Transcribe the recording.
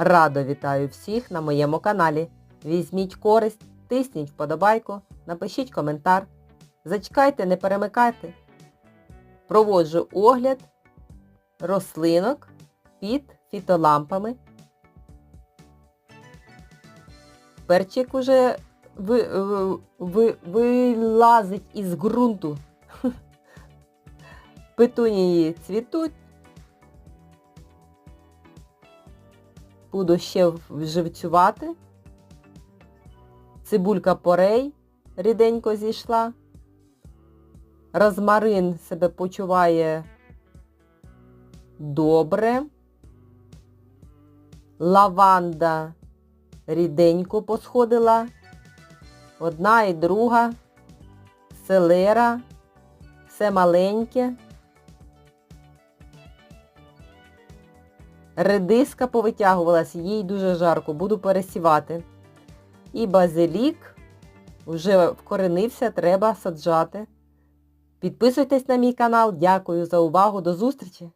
Радо вітаю всіх на моєму каналі. Візьміть користь, тисніть вподобайку, напишіть коментар. Зачекайте, не перемикайте. Проводжу огляд рослинок під фітолампами. Перчик уже ви, ви, ви, вилазить із ґрунту. Петунії цвітуть. Буду ще вживцювати. Цибулька порей ріденько зійшла. Розмарин себе почуває добре. Лаванда ріденько посходила. Одна і друга. Селера. Все маленьке. Редиска повитягувалась, їй дуже жарко, буду пересівати. І базилік вже вкоренився, треба саджати. Підписуйтесь на мій канал, дякую за увагу, до зустрічі!